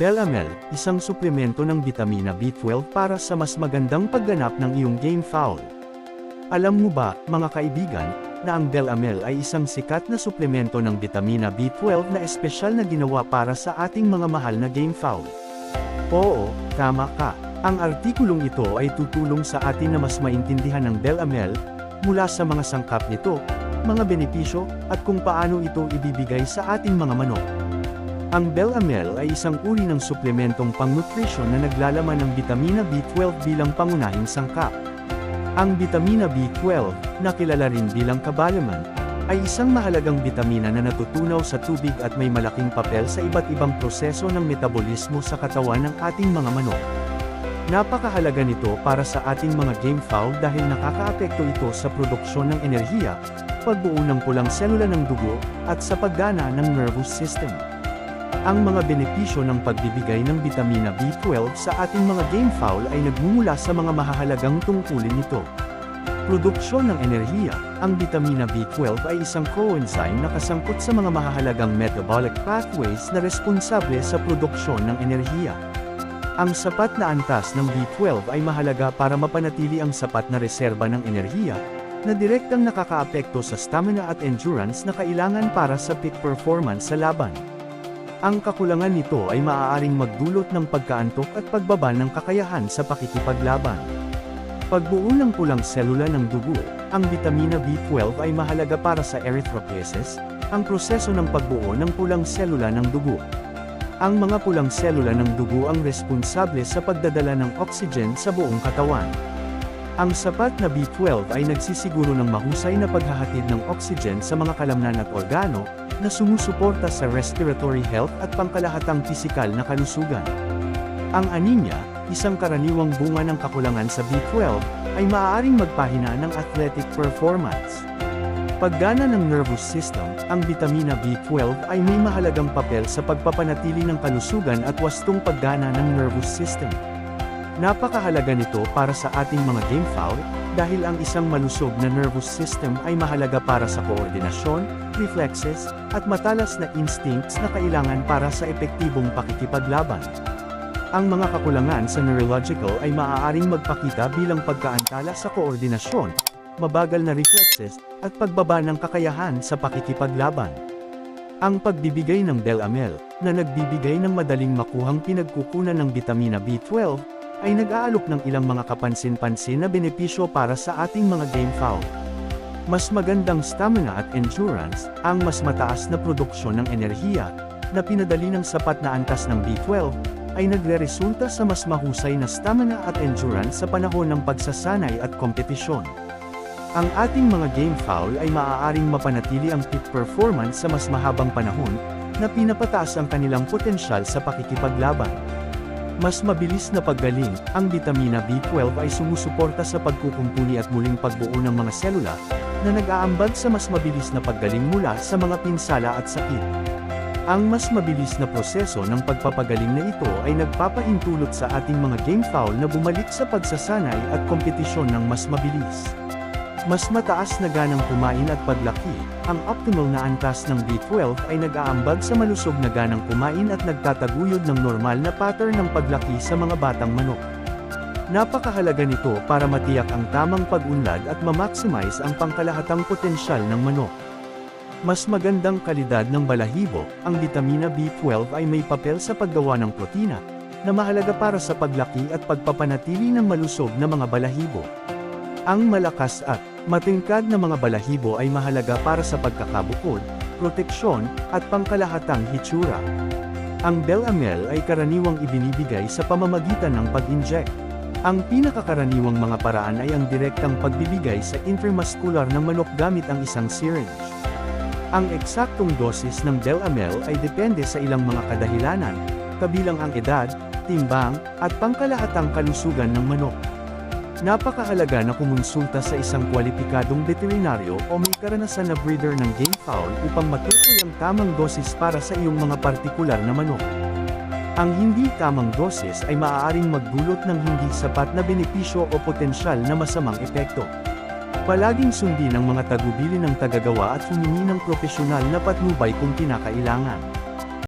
Belamel, isang suplemento ng bitamina B12 para sa mas magandang pagganap ng iyong game foul. Alam mo ba, mga kaibigan, na ang Belamel ay isang sikat na suplemento ng bitamina B12 na espesyal na ginawa para sa ating mga mahal na game foul? Oo, tama ka. Ang artikulong ito ay tutulong sa atin na mas maintindihan ng Belamel, mula sa mga sangkap nito, mga benepisyo, at kung paano ito ibibigay sa ating mga manok. Ang Belamel ay isang uri ng suplementong pang-nutrition na naglalaman ng bitamina B12 bilang pangunahing sangkap. Ang bitamina B12, na kilala rin bilang kabalaman, ay isang mahalagang bitamina na natutunaw sa tubig at may malaking papel sa iba't ibang proseso ng metabolismo sa katawan ng ating mga manok. Napakahalaga nito para sa ating mga game fowl dahil nakakaapekto ito sa produksyon ng enerhiya, pagbuo ng pulang selula ng dugo, at sa paggana ng nervous system. Ang mga benepisyo ng pagbibigay ng bitamina B12 sa ating mga game fowl ay nagmumula sa mga mahahalagang tungkulin nito. Produksyon ng enerhiya, ang bitamina B12 ay isang coenzyme na kasangkot sa mga mahahalagang metabolic pathways na responsable sa produksyon ng enerhiya. Ang sapat na antas ng B12 ay mahalaga para mapanatili ang sapat na reserba ng enerhiya, na direktang nakakaapekto sa stamina at endurance na kailangan para sa peak performance sa laban. Ang kakulangan nito ay maaaring magdulot ng pagkaantok at pagbaba ng kakayahan sa pakikipaglaban. Pagbuo ng pulang selula ng dugo, ang vitamina B12 ay mahalaga para sa erythropoiesis, ang proseso ng pagbuo ng pulang selula ng dugo. Ang mga pulang selula ng dugo ang responsable sa pagdadala ng oxygen sa buong katawan. Ang sapat na B12 ay nagsisiguro ng mahusay na paghahatid ng oxygen sa mga kalamnan at organo, na sumusuporta sa respiratory health at pangkalahatang pisikal na kalusugan. Ang anemia, isang karaniwang bunga ng kakulangan sa B12, ay maaaring magpahina ng athletic performance. Paggana ng nervous system, ang vitamina B12 ay may mahalagang papel sa pagpapanatili ng kalusugan at wastong paggana ng nervous system. Napakahalaga nito para sa ating mga game foul, dahil ang isang malusog na nervous system ay mahalaga para sa koordinasyon, reflexes, at matalas na instincts na kailangan para sa epektibong pakikipaglaban. Ang mga kakulangan sa neurological ay maaaring magpakita bilang pagkaantala sa koordinasyon, mabagal na reflexes, at pagbaba ng kakayahan sa pakikipaglaban. Ang pagbibigay ng Belamel, na nagbibigay ng madaling makuhang pinagkukunan ng bitamina B12, ay nag-aalok ng ilang mga kapansin-pansin na benepisyo para sa ating mga game fowl. Mas magandang stamina at endurance, ang mas mataas na produksyon ng enerhiya, na pinadali ng sapat na antas ng B12, ay nagre-resulta sa mas mahusay na stamina at endurance sa panahon ng pagsasanay at kompetisyon. Ang ating mga game foul ay maaaring mapanatili ang peak performance sa mas mahabang panahon, na pinapataas ang kanilang potensyal sa pakikipaglaban. Mas mabilis na paggaling, ang vitamina B12 ay sumusuporta sa pagkukumpuni at muling pagbuo ng mga selula, na nag-aambag sa mas mabilis na paggaling mula sa mga pinsala at sakit. Ang mas mabilis na proseso ng pagpapagaling na ito ay nagpapahintulot sa ating mga game foul na bumalik sa pagsasanay at kompetisyon ng mas mabilis. Mas mataas na ganang kumain at paglaki, ang optimal na antas ng B12 ay nag-aambag sa malusog na ganang kumain at nagtataguyod ng normal na pattern ng paglaki sa mga batang manok. Napakahalaga nito para matiyak ang tamang pag-unlad at ma-maximize ang pangkalahatang potensyal ng manok. Mas magandang kalidad ng balahibo, ang vitamina B12 ay may papel sa paggawa ng protina, na mahalaga para sa paglaki at pagpapanatili ng malusog na mga balahibo. Ang malakas at matingkad na mga balahibo ay mahalaga para sa pagkakabukod, proteksyon, at pangkalahatang hitsura. Ang Belamel ay karaniwang ibinibigay sa pamamagitan ng pag-inject. Ang pinakakaraniwang mga paraan ay ang direktang pagbibigay sa intramuscular ng manok gamit ang isang syringe. Ang eksaktong dosis ng Belamel ay depende sa ilang mga kadahilanan, kabilang ang edad, timbang, at pangkalahatang kalusugan ng manok. Napakahalaga na kumonsulta sa isang kwalipikadong veterinaryo o may karanasan na breeder ng game fowl upang matukoy ang tamang dosis para sa iyong mga partikular na manok. Ang hindi tamang dosis ay maaaring magdulot ng hindi sapat na benepisyo o potensyal na masamang epekto. Palaging sundin ang mga tagubili ng tagagawa at humingi ng profesional na patnubay kung kinakailangan.